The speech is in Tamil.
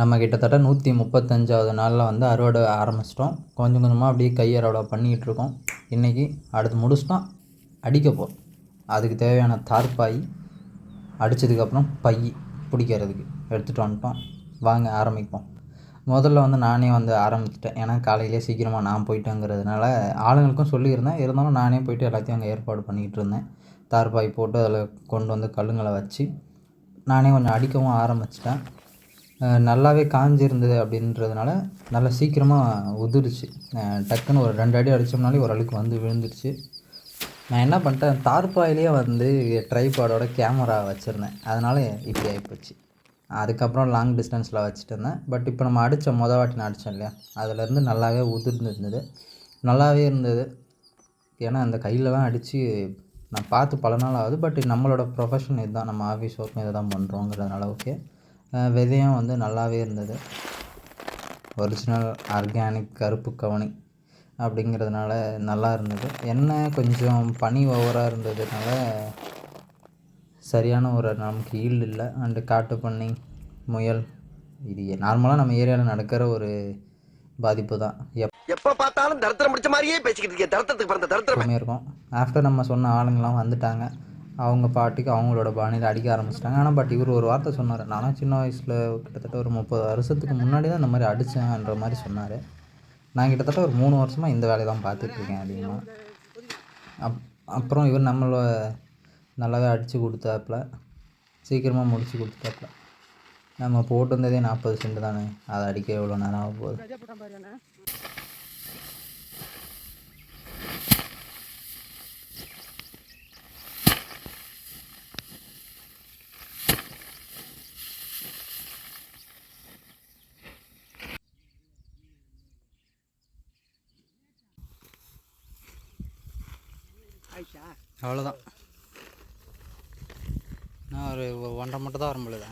நம்ம கிட்டத்தட்ட நூற்றி முப்பத்தஞ்சாவது நாளில் வந்து அறுவடை ஆரம்பிச்சிட்டோம். கொஞ்சம் கொஞ்சமாக அப்படியே கை அறுவடை பண்ணிக்கிட்டு இருக்கோம். இன்றைக்கி அடுத்து முடிச்சிட்டோம் அடிக்க போகிறோம் அதுக்கு தேவையான தார்ப்பாய் அடித்ததுக்கப்புறம் பை பிடிக்கிறதுக்கு எடுத்துகிட்டு வந்துட்டோம். வாங்க ஆரம்பிப்போம். முதல்ல வந்து நானே வந்து ஆரம்பிச்சிட்டேன். ஏன்னா காலையிலே சீக்கிரமாக நான் போயிட்டேங்கிறதுனால ஆளுங்களுக்கும் சொல்லியிருந்தேன். இருந்தாலும் நானே போயிட்டு எல்லாத்தையும் அங்கே ஏற்பாடு பண்ணிக்கிட்டு இருந்தேன். தார்பாய் போட்டு அதில் கொண்டு வந்து கல்லுங்களை வச்சு நானே கொஞ்சம் அடிக்கவும் ஆரம்பிச்சிட்டேன். நல்லாவே காஞ்சிருந்தது அப்படின்றதுனால நல்லா சீக்கிரமாக உதிருச்சு. டக்குன்னு ஒரு ரெண்டு அடி அடித்தோம்னாலே ஓரளவுக்கு வந்து விழுந்துருச்சு. நான் என்ன பண்ணிட்டேன் தார்பாயிலே வந்து ட்ரைபாடோட கேமரா வச்சுருந்தேன். அதனால் இப்படி ஆகிப்போச்சு அதுக்கப்புறம் லாங் டிஸ்டன்ஸில் வச்சுட்டு இருந்தேன். பட் இப்போ நம்ம அடித்த மொதல் வாட்டி நான் அடித்தோம் இல்லையா? அதுலேருந்து நல்லாவே உதிர்ந்துருந்தது. நல்லாவே இருந்தது. ஏன்னா அந்த கையிலலாம் அடித்து நான் பார்த்து பல நாள் ஆகுது. பட் நம்மளோட ப்ரொஃபஷன் இதுதான். நம்ம ஆஃபீஸ் ஒர்க்கும் இதை தான் பண்ணுறோங்கிறதுனால ஓகே விதையும் வந்து நல்லாவே இருந்தது. ஒரிஜினல் ஆர்கானிக் கருப்பு கவனி அப்படிங்கிறதுனால நல்லா இருந்தது. என்ன கொஞ்சம் பனி ஓவராக இருந்ததுனால சரியான ஒரு நமக்கு ஈல்டு இல்லை. அண்டு காட்டு பன்னி முயல் இது நார்மலாக நம்ம ஏரியாவில் நடக்கிற ஒரு பாதிப்பு தான். எப்ப பார்த்தாலும் தரத்திரம் முடிச்ச மாதிரியே பேசிக்கிட்டு இருக்கேன் தரத்திரத்துக்கு பிறந்த தரத்திரம். இருக்கும். ஆஃப்டர் நம்ம சொன்ன ஆளுங்கெல்லாம் வந்துட்டாங்க. அவங்க பாட்டுக்கு அவங்களோட பாணியில் அடிக்க ஆரம்பிச்சிட்டாங்க. ஆனால் பட் இவர் ஒரு வார்த்தை சொன்னார். நானும் சின்ன வயசில் கிட்டத்தட்ட ஒரு முப்பது வருஷத்துக்கு முன்னாடி தான் இந்த மாதிரி அடித்தேன்ற மாதிரி சொன்னார். நான் கிட்டத்தட்ட ஒரு மூணு வருஷமாக இந்த வேலையை தான் பார்த்துட்ருக்கேன் அதிகமாக அப் அப்புறம் இவர் நம்மளை நல்லாவே அடித்து கொடுத்தாப்புல. சீக்கிரமாக முடித்து கொடுத்தாப்புல நம்ம போட்டிருந்ததே நாற்பது சென்ட் தானே. அதை அடிக்க எவ்வளோ நேரம் ஆக போகுது? அவ்வளோதான் நான் ஒரு ஒன்றரை மட்டும் தான் வர முடியல.